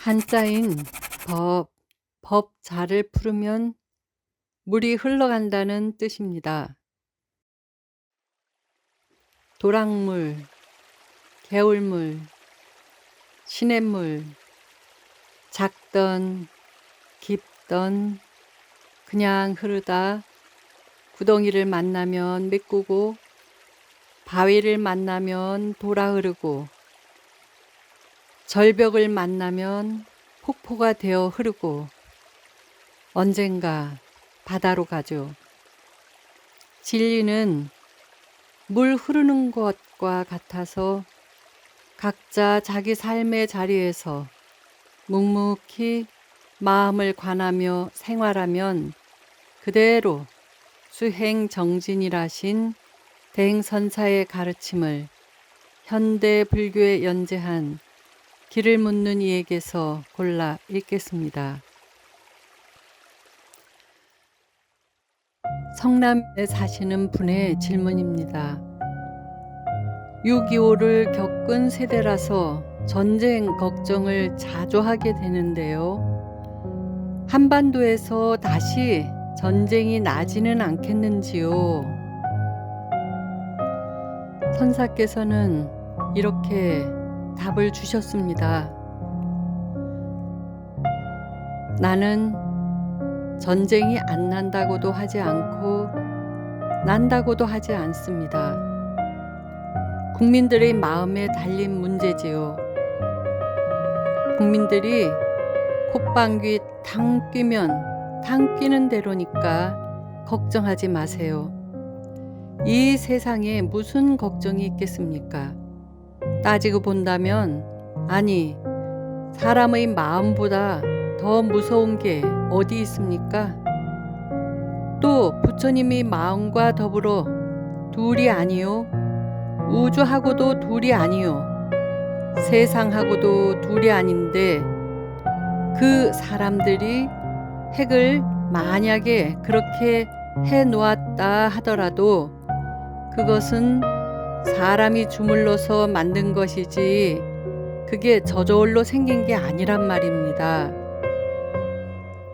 한자인 법, 법자를 풀으면 물이 흘러간다는 뜻입니다. 도랑물, 개울물, 시냇물, 작던, 깊던, 그냥 흐르다 구덩이를 만나면 메꾸고 바위를 만나면 돌아 흐르고 절벽을 만나면 폭포가 되어 흐르고 언젠가 바다로 가죠. 진리는 물 흐르는 것과 같아서 각자 자기 삶의 자리에서 묵묵히 마음을 관하며 생활하면 그대로 수행 정진이라신 대행선사의 가르침을 현대 불교에 연재한 길을 묻는 이에게서 골라 읽겠습니다. 성남에 사시는 분의 질문입니다. 6.25를 겪은 세대라서 전쟁 걱정을 자주 하게 되는데요. 한반도에서 다시 전쟁이 나지는 않겠는지요? 선사께서는 이렇게 답을 주셨습니다. 나는 전쟁이 안 난다고도 하지 않고 난다고도 하지 않습니다. 국민들의 마음에 달린 문제지요. 국민들이 콧방귀 탕 끼면 탕 끼는 대로니까 걱정하지 마세요. 이 세상에 무슨 걱정이 있겠습니까? 따지고 본다면, 아니, 사람의 마음보다 더 무서운 게 어디 있습니까? 또 부처님의 마음과 더불어 둘이 아니요. 우주하고도 둘이 아니요. 세상하고도 둘이 아닌데 그 사람들이 핵을 만약에 그렇게 해 놓았다 하더라도 그것은 사람이 주물러서 만든 것이지 그게 저절로 생긴 게 아니란 말입니다.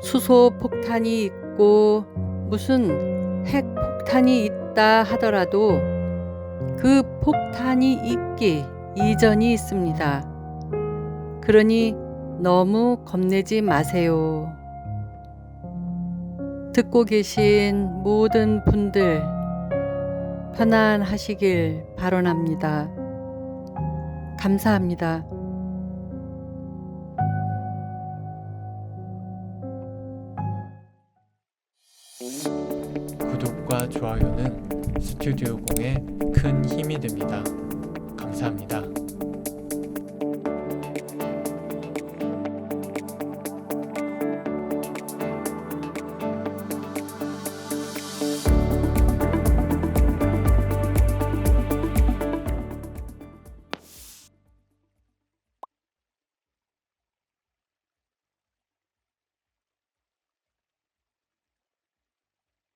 수소 폭탄이 있고 무슨 핵 폭탄이 있다 하더라도 그 폭탄이 있기 이전이 있습니다. 그러니 너무 겁내지 마세요. 듣고 계신 모든 분들 편안하시길 바라랍니다. 감사합니다. 구독과 좋아요는 스튜디오 공에 큰 힘이 됩니다. 감사합니다.